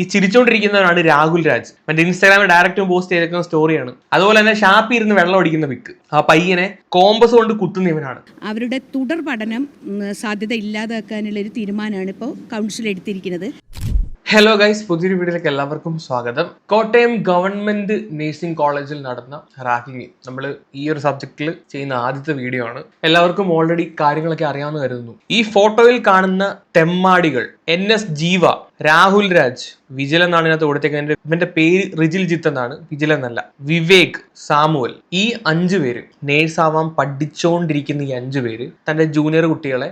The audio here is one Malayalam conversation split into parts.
ഈ ചിരിച്ചോണ്ടിരിക്കുന്നവരാണ് രാഹുൽ രാജ്. മറ്റേ ഇൻസ്റ്റാഗ്രാമിൽ ഡയറക്റ്റ് പോസ്റ്റ് ചെയ്തേക്കുന്ന സ്റ്റോറിയാണ് അതുപോലെ തന്നെ ഷാപ്പി ഇരുന്ന് വെള്ളം അടിക്കുന്ന പിക്ക് ആ പയ്യനെ കോമ്പസ് കൊണ്ട് കുത്തുന്നവനാണ് അവരുടെ തുടർ പഠനം സാധ്യത ഇല്ലാതാക്കാനുള്ള ഒരു തീരുമാനമാണ് ഇപ്പോൾ കൗൺസിൽ എടുത്തിരിക്കുന്നത്. ഹലോ ഗൈസ് പുതിയൊരു വീഡിയോയിലേക്ക് എല്ലാവർക്കും സ്വാഗതം. കോട്ടയം ഗവൺമെന്റ് നഴ്സിംഗ് കോളേജിൽ നടന്ന റാങ്കിങ് നമ്മൾ ഈ ഒരു സബ്ജക്റ്റിൽ ചെയ്യുന്ന ആദ്യത്തെ വീഡിയോ ആണ്. എല്ലാവർക്കും ഓൾറെഡി കാര്യങ്ങളൊക്കെ അറിയാമെന്ന് കരുതുന്നു. ഈ ഫോട്ടോയിൽ കാണുന്ന തെമ്മാടികൾ എൻ എസ് ജീവ രാഹുൽ രാജ് വിജിൽ എന്നാണ് ഇതിനകത്ത് കൊടുത്തേക്കുന്നത് ഇവന്റെ പേര് റിജിൽ ജിത്ത് എന്നാണ്. വിജിൽ എന്നല്ല. വിവേക് സാമുവൽ. ഈ അഞ്ചു പേര് നേഴ്സ് ആവാൻ പഠിച്ചുകൊണ്ടിരിക്കുന്ന ഈ അഞ്ചു പേര് തന്റെ ജൂനിയർ കുട്ടികളെ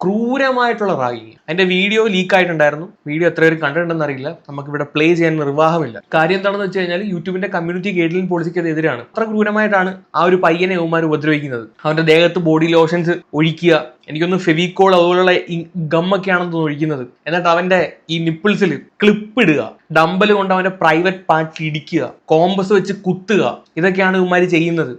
അതിക്രൂരമായിട്ടുള്ള റാഗിങ് അതിന്റെ വീഡിയോ ലീക്ക് ആയിട്ടുണ്ടായിരുന്നു. വീഡിയോ എത്ര പേര് കണ്ടിട്ടുണ്ടെന്ന് അറിയില്ല. നമുക്ക് ഇവിടെ പ്ലേ ചെയ്യാൻ നിർവാഹമില്ല. കാര്യം എന്താണെന്ന് വെച്ച് കഴിഞ്ഞാൽ യൂട്യൂബിന്റെ കമ്മ്യൂണിറ്റി ഗൈഡ്ലൈൻ പോളിസിക്ക് എതിരാണ്. അത്ര ക്രൂരമായിട്ടാണ് ആ ഒരു പയ്യനെ യവന്മാർ ഉപദ്രവിക്കുന്നത്. അവന്റെ ദേഹത്ത് ബോഡി ലോഷൻസ് ഒഴിക്കുക. എനിക്കൊന്ന് ഫെവിക്കോൾ അതുപോലുള്ള ഗമ്മൊക്കെയാണെന്ന് ഒഴിക്കുന്നത്. എന്നിട്ട് അവന്റെ ഈ നിപ്പിൾസിൽ ക്ലിപ്പ് ഇടുക. ഡമ്പൽ കൊണ്ട് അവന്റെ പ്രൈവറ്റ് പാർട്ട് ഇടിക്കുക. കോമ്പസ് വെച്ച് കുത്തുക. ഇതൊക്കെയാണ് ഇവന്മാർ ചെയ്യുന്നത്.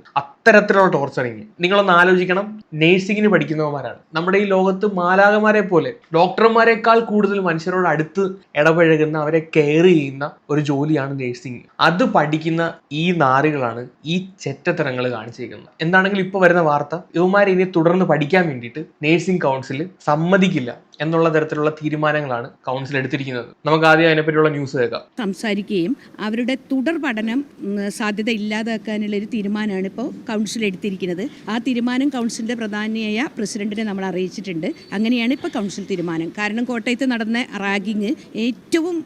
അത്തരത്തിലുള്ള ടോർച്ചറിങ് നിങ്ങളൊന്ന് ആലോചിക്കണം. നേഴ്സിങ്ങിന് പഠിക്കുന്നവന്മാരാണ്. നമ്മുടെ ഈ ലോകത്ത് മാലാകമാരെ പോലെ ഡോക്ടർമാരെക്കാൾ കൂടുതൽ മനുഷ്യരോട് അടുത്ത് ഇടപഴകുന്ന അവരെ കെയർ ചെയ്യുന്ന ഒരു ജോലിയാണ് നേഴ്സിംഗ് അത് പഠിക്കുന്ന ഈ നാറുകളാണ് ഈ ചെറ്റത്തരങ്ങൾ കാണിച്ചിരിക്കുന്നത്. എന്താണെങ്കിലും ഇപ്പൊ വരുന്ന വാർത്ത ഇവന്മാരെ ഇനി തുടർന്ന് പഠിക്കാൻ വേണ്ടിയിട്ട് നേഴ്സിംഗ് കൗൺസിൽ സമ്മതിക്കില്ല. എന്നുള്ള തരത്തിലുള്ള തീരുമാനങ്ങളാണ് കൗൺസിൽ എടുത്തിരിക്കുന്നത്. നമുക്ക് ആദ്യം അതിനെപ്പറ്റിയുള്ള ന്യൂസ് കേൾക്കാം. സംസാരിക്കുകയും അവരുടെ തുടർ പഠനം സാധ്യത ഇല്ലാതാക്കാനുള്ള ഒരു തീരുമാനമാണ് ഇപ്പോൾ കൗൺസിൽ എടുത്തിരിക്കുന്നത്. ആ തീരുമാനം കൗൺസിലിന്റെ പ്രധാനിയായ പ്രസിഡന്റിനെ നമ്മൾ അറിയിച്ചിട്ടുണ്ട്. അങ്ങനെയാണ് ഇപ്പോൾ കൗൺസിൽ തീരുമാനം. കാരണം കോട്ടയത്ത് നടന്ന റാഗിങ് ഏറ്റവും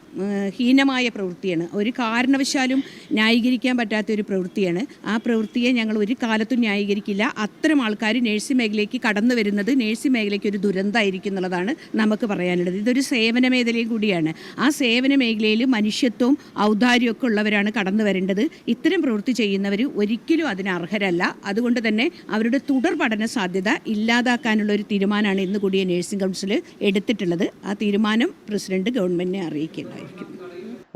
ഹീനമായ പ്രവൃത്തിയാണ്. ഒരു കാരണവശാലും ന്യായീകരിക്കാൻ പറ്റാത്ത ഒരു പ്രവൃത്തിയാണ്. ആ പ്രവൃത്തിയെ ഞങ്ങൾ ഒരു കാലത്തും ന്യായീകരിക്കില്ല. അത്തരം ആൾക്കാർ നേഴ്സിംഗ് മേഖലയ്ക്ക് കടന്നു വരുന്നത് നേഴ്സിംഗ് മേഖലയ്ക്ക് ഒരു ദുരന്തമായിരിക്കും എന്നുള്ളതാണ് നമുക്ക് പറയാനുള്ളത്. ഇതൊരു സേവന മേഖലയും കൂടിയാണ്. ആ സേവന മേഖലയിൽ മനുഷ്യത്വവും ഔദാര്യമൊക്കെ ഉള്ളവരാണ് കടന്നു വരേണ്ടത്. ഇത്തരം പ്രവൃത്തി ചെയ്യുന്നവർ ഒരിക്കലും അതിന് അർഹരല്ല. അതുകൊണ്ട് തന്നെ അവരുടെ തുടർ പഠന സാധ്യത ഇല്ലാതാക്കാനുള്ള ഒരു തീരുമാനമാണ് ഇന്ന് കൂടിയ നഴ്സിംഗ് കൗൺസിൽ എടുത്തിട്ടുള്ളത്. ആ തീരുമാനം പ്രസിഡന്റ് ഗവൺമെന്റിനെ അറിയിക്കുന്നതായിരിക്കും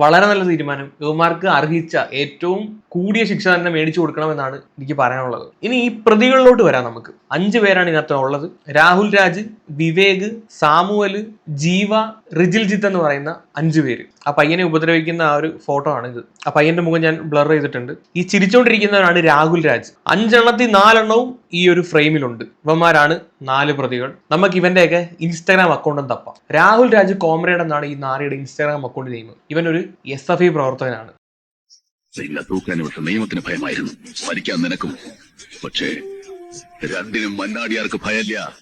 വളരെ നല്ല തീരുമാനം. യുവമാർക്ക് അർഹിച്ച ഏറ്റവും കൂടിയ ശിക്ഷ തന്നെ മേടിച്ചു കൊടുക്കണമെന്നാണ് എനിക്ക് പറയാനുള്ളത്. ഇനി ഈ പ്രതികളിലോട്ട് വരാം നമുക്ക്. അഞ്ചു പേരാണ് ഇതിനകത്ത് ഉള്ളത്. രാഹുൽ രാജ് വിവേക് സാമുവൽ ജീവ റിജിൽജിത്ത് എന്ന് പറയുന്ന അഞ്ചു പേര്. ആ പയ്യനെ ഉപദ്രവിക്കുന്ന ആ ഒരു ഫോട്ടോ ആണ് ഇത് ആ പയ്യന്റെ മുഖം ഞാൻ ബ്ലർ ചെയ്തിട്ടുണ്ട്. ഈ ചിരിച്ചുകൊണ്ടിരിക്കുന്നവരാണ് രാഹുൽ രാജ്. അഞ്ചെണ്ണത്തിൽ നാലെണ്ണവും ഈ ഒരു ഫ്രെയിമിലുണ്ട് ഇവന്മാരാണ് നാല് പ്രതികൾ. നമുക്ക് ഇവന്റെയൊക്കെ ഇൻസ്റ്റാഗ്രാം അക്കൗണ്ടും തപ്പാം. രാഹുൽ രാജ് കോമ്രേഡ് എന്നാണ് ഈ നാരയുടെ ഇൻസ്റ്റാഗ്രാം അക്കൗണ്ട് നെയിം ഇവൻ ഒരു എസ് എഫ് ഐ പ്രവർത്തകനാണ്. നിയമത്തിന് ഭയമായിരുന്നു. മരിക്കാൻ നിനക്കും. പക്ഷേ രണ്ടിനും മന്നാടിയാർക്ക് ഭയമില്ല.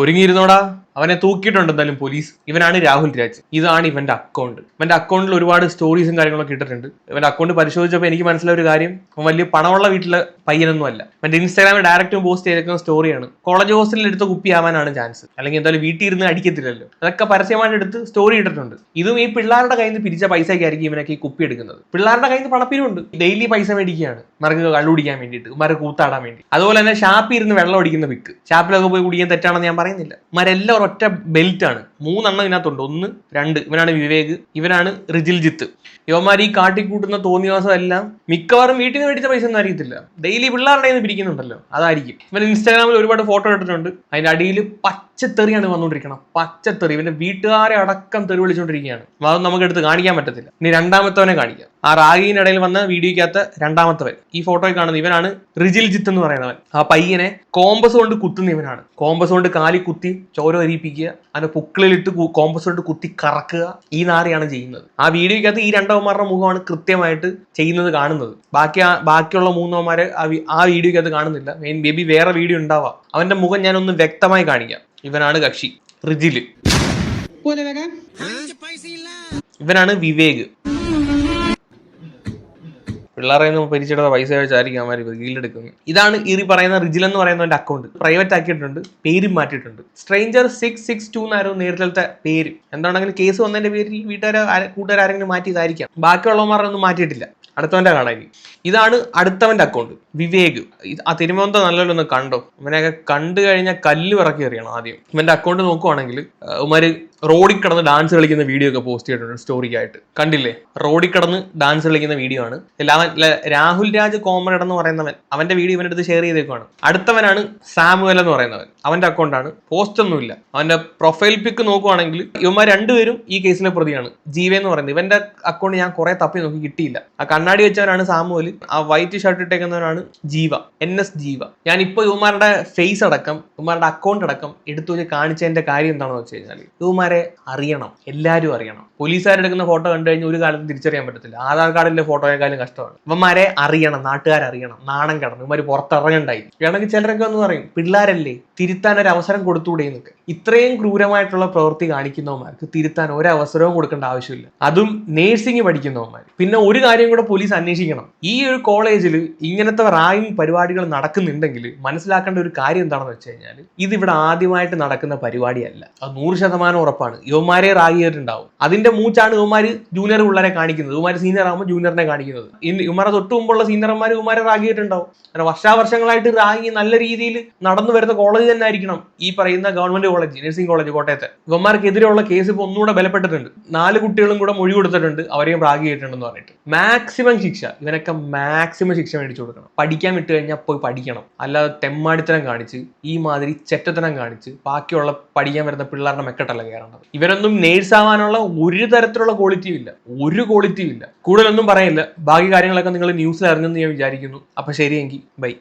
ഒരുങ്ങിയിരുന്നോടാ? അവനെ തൂക്കിയിട്ടുണ്ട് എന്തായാലും പോലീസ് ഇവനാണ് രാഹുൽ രാജ്. ഇതാണ് ഇവന്റെ അക്കൗണ്ട് ഇവന്റെ അക്കൗണ്ടിൽ ഒരുപാട് സ്റ്റോറീസും കാര്യങ്ങളൊക്കെ ഇട്ടിട്ടുണ്ട്. ഇവന്റെ അക്കൗണ്ട് പരിശോധിച്ചപ്പോൾ എനിക്ക് മനസ്സിലായ ഒരു കാര്യം. അവൻ വലിയ പണമുള്ള വീട്ടിലെ പയ്യനൊന്നും അല്ല. മറ്റേ ഇൻസ്റ്റാഗ്രാമിൽ ഡയറക്റ്റ് പോസ്റ്റ് ചെയ്തേക്കുന്ന സ്റ്റോറിയാണ് കോളേജ് ഹോസ്റ്റലിൽ എടുത്ത് കുപ്പി ആവാനാണ് ചാൻസ് അല്ലെങ്കിൽ എന്തായാലും വീട്ടിൽ ഇരുന്ന് അടിക്കത്തില്ലല്ലോ. അതൊക്കെ പരസ്യമായിട്ട് എടുത്ത് സ്റ്റോറി ഇട്ടിട്ടുണ്ട്. ഇതും ഈ പിള്ളേരുടെ കയ്യിൽ നിന്ന് പിരിച്ച പൈസയ്ക്കായിരിക്കും ഇവനൊക്കെ ഈ കുപ്പി എടുക്കുന്നത്. പിള്ളേരുടെ കയ്യിൽ നിന്ന് പണപ്പിരുണ്ട് ഡെയിലി പൈസ മേടിക്കുകയാണ്. മറക്ക് കള്ളുപിടിക്കാൻ വേണ്ടിയിട്ട്. മറ കൂത്താടാൻ വേണ്ടി. അതുപോലെ തന്നെ ഷാപ്പിൽ ഇരുന്ന് വെള്ളം അടിക്കുന്ന പിക്ക് ഷാപ്പിലൊക്കെ പോയി കുടിക്കാൻ തെറ്റാണെന്ന് ഞാൻ പറയുന്നില്ല. മരെല്ലാം ഒരൊറ്റ ബെൽറ്റ് ആണ്. മൂന്നെണ്ണം ഇതിനകത്തുണ്ട്. ഒന്ന് രണ്ട്. ഇവനാണ് വിവേക്. ഇവനാണ് റിജിൽജിത്ത്. ഇവന്മാർ ഈ കാട്ടിക്കൂട്ടുന്ന തോന്നിവാസം എല്ലാം മിക്കവാറും വീട്ടിൽ നിന്ന് മേടിച്ച പൈസ ഒന്നും അറിയത്തില്ല ഡെയിലി പിള്ളേരുടെ നിന്ന് പിരിക്കുന്നുണ്ടല്ലോ അതായിരിക്കും. ഇവൻ ഇൻസ്റ്റാഗ്രാമിൽ ഒരുപാട് ഫോട്ടോ ഇട്ടിട്ടുണ്ട്. അതിന്റെ അടിയിൽ പച്ചത്തെറിയാണ് വന്നുകൊണ്ടിരിക്കണം. പച്ചത്തെറി. ഇവന്റെ വീട്ടുകാരെ അടക്കം തെറി വിളിച്ചുകൊണ്ടിരിക്കുകയാണ്. അതൊന്നും നമുക്ക് എടുത്ത് കാണിക്കാൻ പറ്റത്തില്ല. ഇനി രണ്ടാമത്തവനെ കാണിക്കാം. ആ റാഗിനിടയിൽ വന്ന വീഡിയോക്കകത്ത് രണ്ടാമത്തവൻ. ഈ ഫോട്ടോയിൽ കാണുന്ന ഇവനാണ് റിജിൽ ജിത്ത് എന്ന് പറയുന്നവൻ. ആ പയ്യനെ കോമ്പസ് കൊണ്ട് കുത്തുന്ന ഇവനാണ്. കോമ്പസ് കൊണ്ട് കാലി കുത്തി ചോര അരിപ്പിക്കുക അതിന്റെ പുക്കിളിലിട്ട് കോമ്പസ് കൊണ്ട് കുത്തി കറക്കുക. ഈ നാറിയാണ് ചെയ്യുന്നത്. ആ വീഡിയോക്കകത്ത് ഈ രണ്ടവന്മാരുടെ മുഖമാണ് കൃത്യമായിട്ട് ചെയ്യുന്നത് കാണുന്നത്. ബാക്കി ബാക്കിയുള്ള മൂന്നവന്മാരെ ആ വീഡിയോയ്ക്കകത്ത് കാണുന്നില്ല. മെയിൻ ബേബി വേറെ വീഡിയോ ഉണ്ടാവാം. അവന്റെ മുഖം ഞാനൊന്ന് വ്യക്തമായി കാണിക്കാം. ഇവനാണ് കക്ഷി. റിജിൽ. ഇവനാണ് വിവേക്. പിള്ളേരെ നിന്ന് പൈസ വെച്ചായിരിക്കും അവന്മാർ റീലെടുക്കുന്നത് ഇതാണ് ഈ പറയുന്ന റിജിൽ എന്ന് പറയുന്നവന്റെ അക്കൗണ്ട് പ്രൈവറ്റ് ആക്കിയിട്ടുണ്ട് പേരും മാറ്റിയിട്ടുണ്ട്. സ്ട്രെയിഞ്ചർ സിക്സ് സിക്സ് ടു എന്നായിരുന്നു നേരത്തെ പേര്. എന്താണെങ്കിലും കേസ് വന്നതിന്റെ പേരിൽ വീട്ടുകാരെ കൂട്ടുകാർ ആരെങ്കിലും മാറ്റിയതായിരിക്കാം. ബാക്കിയുള്ളവന്മാരൊന്നും മാറ്റിയിട്ടില്ല. അടുത്തവന്റെ കടയിൽ ഇതാണ് അടുത്തവന്റെ അക്കൗണ്ട് വിവേക്. ആ തിരുവനന്തപുരം നല്ലൊരു കണ്ടോ? ഇവനെയൊക്കെ കണ്ടു കഴിഞ്ഞാൽ കല്ല് ഇറക്കി എറിയണം ആദ്യം. ഇവന്റെ അക്കൗണ്ട് നോക്കുവാണെങ്കിൽ ഉമാര് റോഡിൽ കിടന്ന് ഡാൻസ് കളിക്കുന്ന വീഡിയോ ഒക്കെ പോസ്റ്റ് ചെയ്തിട്ടുണ്ട് സ്റ്റോറിയായിട്ട് കണ്ടില്ലേ? റോഡിൽ കിടന്ന് ഡാൻസ് കളിക്കുന്ന വീഡിയോ ആണ്. ല- രാഹുൽ രാജ് കോമറേഡ് എന്ന് പറയുന്നവൻ അവന്റെ വീഡിയോ ഇവന്റെ അടുത്ത് ഷെയർ ചെയ്തേക്കുവാണ്. അടുത്തവനാണ് സാമുവൽ എന്ന് പറയുന്നവൻ. അവന്റെ അക്കൗണ്ടാണ് പോസ്റ്റ് ഒന്നുമില്ല അവന്റെ പ്രൊഫൈൽ പിക്ക് നോക്കുവാണെങ്കിൽ ഇവന്മാർ രണ്ടുപേരും ഈ കേസിലെ പ്രതിയാണ്. ജീവ എന്ന് പറയുന്നത്. ഇവന്റെ അക്കൗണ്ട് ഞാൻ കുറെ തപ്പി നോക്കി കിട്ടിയില്ല. ആ കണ്ണാടി വെച്ചവനാണ് സാമുവൽ. ആ വൈറ്റ് ഷർട്ട് ഇട്ടേക്കുന്നവനാണ് ജീവ. N S Jeeva. ഞാൻ ഇപ്പൊ ഇവന്മാരുടെ ഫേസ് അടക്കം ഇവന്മാരുടെ അക്കൗണ്ട് അടക്കം എടുത്തു വെച്ച് കാണിച്ചതിന്റെ കാര്യം എന്താണെന്ന് വെച്ച് കഴിഞ്ഞാൽ ഇവന്മാരെ അറിയണം എല്ലാവരും അറിയണം. പോലീസുകാരെടുക്കുന്ന ഫോട്ടോ കണ്ടു കഴിഞ്ഞാൽ ഒരു കാലത്ത് തിരിച്ചറിയാൻ പറ്റത്തില്ല. ആധാർ കാർഡിലെ ഫോട്ടോയെക്കാളും കഷ്ടമാണ്. ഇവന്മാരെ അറിയണം നാട്ടുകാരറിയണം നാണം കിടന്നു ഇവന്മാർ പുറത്തിറങ്ങണ്ടായി വേണമെങ്കിൽ ചിലരൊക്കെ ഒന്ന് പറയും പിള്ളേരല്ലേ തിരുത്താൻ ഒരു അവസരം കൊടുത്തുകൂടെ എന്നൊക്കെ. ഇത്രയും ക്രൂരമായിട്ടുള്ള പ്രവൃത്തി കാണിക്കുന്നവന്മാർക്ക് തിരുത്താൻ ഒരവസരവും കൊടുക്കേണ്ട ആവശ്യമില്ല. അതും നേഴ്സിംഗ് പഠിക്കുന്നവന്മാർ. പിന്നെ ഒരു കാര്യം കൂടെ പോലീസ് അന്വേഷിക്കണം. ഈ ഒരു കോളേജിൽ ഇങ്ങനത്തെ റായിങ് പരിപാടികൾ നടക്കുന്നുണ്ടെങ്കിൽ മനസ്സിലാക്കേണ്ട ഒരു കാര്യം എന്താണെന്ന് വെച്ച് കഴിഞ്ഞാൽ ഇതിവിടെ ആദ്യമായിട്ട് നടക്കുന്ന പരിപാടിയല്ല. അത് നൂറ് ശതമാനം ഉറപ്പാണ്. യുവമാരെ റാഗ് അതിന്റെ മൂച്ചാണ് യുവമാര് ജൂനിയർ പിള്ളേരെ കാണിക്കുന്നത്. യുവമാര് സീനിയർ ആകുമ്പോൾ ജൂനിയറിനെ കാണിക്കുന്നത്. യുവമാരെ തൊട്ട് മുമ്പുള്ള സീനിയർമാർ യുവമാരെ റാഗ് ചെയ്തിട്ടുണ്ടാവും. വർഷാവർഷങ്ങളായിട്ട് റാഗി നല്ല രീതിയിൽ നടന്നു വരുന്ന കോളേജ് തന്നെ ആയിരിക്കണം ഈ പറയുന്ന ഗവൺമെന്റ് കോളേജ് നഴ്സിംഗ് കോളേജ് കോട്ടയത്തെ. ഇവന്മാർക്കെതിരെയുള്ള കേസ് ഇപ്പോൾ ഒന്നുകൂടെ ബലപ്പെട്ടിട്ടുണ്ട്. നാല് കുട്ടികളും കൂടെ മൊഴി കൊടുത്തിട്ടുണ്ട്. അവരെയും റാഗ് ചെയ്തിട്ടുണ്ടെന്ന് പറഞ്ഞിട്ട്. മാക്സിമം ശിക്ഷ. ഇവനൊക്കെ മാക്സിമം ശിക്ഷ മേടിച്ചു കൊടുക്കണം. പഠിക്കാൻ വിട്ട് കഴിഞ്ഞാൽ പോയി പഠിക്കണം. അല്ലാതെ തെമ്മാടിത്തരം കാണിച്ച് ഈ മാതിരി ചെറ്റത്തനം കാണിച്ച് ബാക്കിയുള്ള പഠിക്കാൻ വരുന്ന പിള്ളേരുടെ മെക്കട്ടല്ല കയറേണ്ടത് ഇവരൊന്നും നേഴ്സ് ആവാനുള്ള ഒരു തരത്തിലുള്ള ക്വാളിറ്റിയും ഇല്ല. ഒരു ക്വാളിറ്റിയും ഇല്ല. കൂടുതലൊന്നും പറയില്ല. ബാക്കി കാര്യങ്ങളൊക്കെ നിങ്ങൾ ന്യൂസിൽ അറിഞ്ഞെന്ന് ഞാൻ വിചാരിക്കുന്നു. അപ്പൊ ശരിയെങ്കിൽ ബൈ